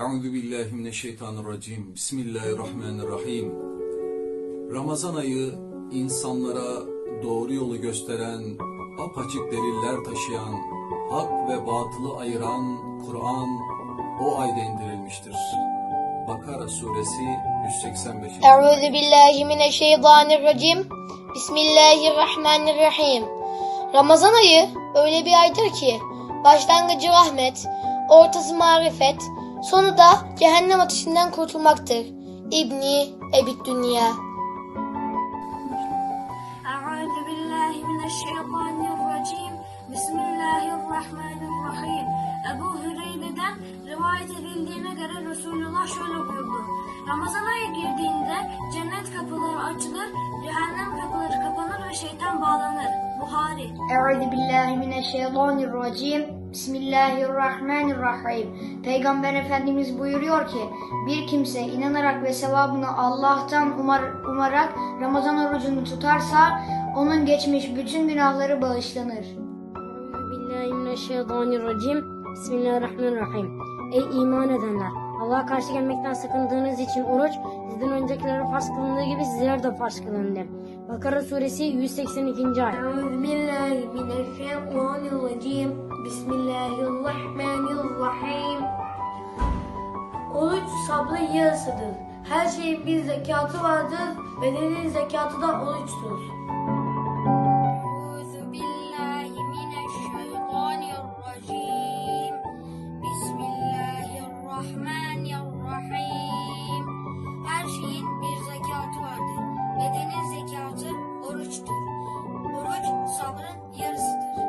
Euzu billahi mineşşeytanirracim. Bismillahirrahmanirrahim. Ramazan ayı insanlara doğru yolu gösteren, apaçık deliller taşıyan, hak ve batılı ayıran Kur'an o ayda indirilmiştir. Bakara suresi 185. Euzu billahi mineşşeytanirracim. Bismillahirrahmanirrahim. Ramazan ayı öyle bir aydır ki başlangıcı rahmet, ortası marifet, Sonu da cehennem ateşinden kurtulmaktır. İbni Ebit Dünya Euzubillahimineşşeytanirracim Bismillahirrahmanirrahim Ebu Hüreyre'den rivayet edildiğine göre Resulullah şöyle buyurdu. Ramazan ayı girdiğinde cennet kapıları açılır, cehennem kapıları kapanır ve şeytan bağlanır. Buhari. Euzu billahi mineşşeytanirracim. Bismillahirrahmanirrahim. Peygamber Efendimiz buyuruyor ki bir kimse inanarak ve sevabını Allah'tan umar, umarak Ramazan orucunu tutarsa onun geçmiş bütün günahları bağışlanır. Bismillahirrahmanirrahim. Bismillahirrahmanirrahim. Ey iman edenler! Allah'a karşı gelmekten sakındığınız için oruç sizden öncekilere farz kılındığı gibi sizlere de farz kılındı. Bakara suresi 182. ayet. Euzu billahi mineşşeytanirracim. Bismillahirrahmanirrahim. Oruç sabrın yarısıdır. Her şeyin bir zekatı vardır. Bedenin zekatı da oruçtur. Bismillahirrahmanirrahim. Her şeyin bir zekatı vardır. Bedenin zekatı oruçtur. Oruç sabrın yarısıdır.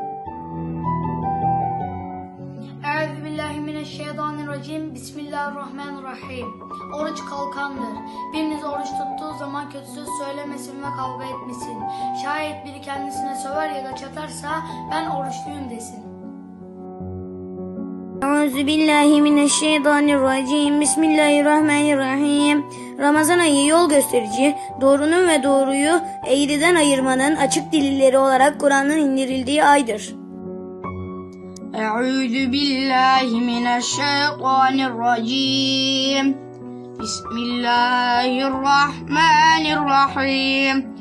Euzubillahimineşşeytanirracim. Bismillahirrahmanirrahim. Oruç kalkandır. Biriniz oruç tuttuğu zaman kötü söz söylemesin ve kavga etmesin. Şayet biri kendisine söver ya da çatarsa ben oruçluyum desin. Euzubillahimineşşeytanirracim. Bismillahirrahmanirrahim. Ramazan ayı yol gösterici, doğrunun ve doğruyu eğriden ayırmanın açık delilleri olarak Kur'an'ın indirildiği aydır. Euzubillahimineşşeytanirracim. Bismillahirrahmanirrahim.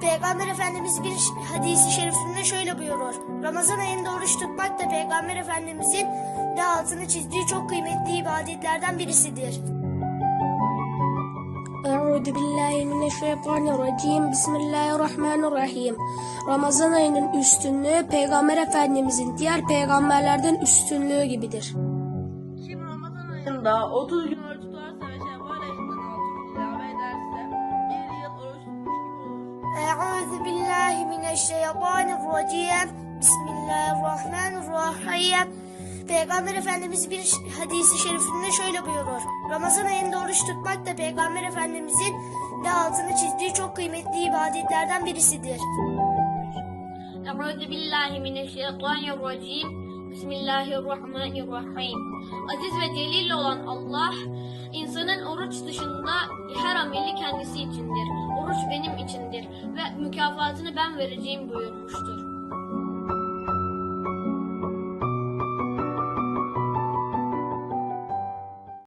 Peygamber Efendimiz bir hadisi şerifinde şöyle buyurur. Ramazan ayında oruç tutmak da Peygamber Efendimizin de altını çizdiği çok kıymetli ibadetlerden birisidir. Euzu billahi mineşşeytanirracim. Bismillahirrahmanirrahim. Ramazan ayının üstünlüğü Peygamber Efendimizin diğer peygamberlerden üstünlüğü gibidir. Kim Ramazan ayında 30 gün Euzu billahi mineşşeytanirracim. Bismillahirrahmanirrahim. Peygamber Efendimiz bir hadisi şerifinde şöyle buyurur. Ramazan ayında oruç tutmak da Peygamber Efendimizin de altını çizdiği çok kıymetli ibadetlerden birisidir. Euzu billahi mineşşeytanirracim. Bismillahirrahmanirrahim. Aziz ve celil olan Allah, insanın oruç dışında her ameli kendisi içindir. Oruç benim içindir ve mükafatını ben vereceğim buyurmuştur.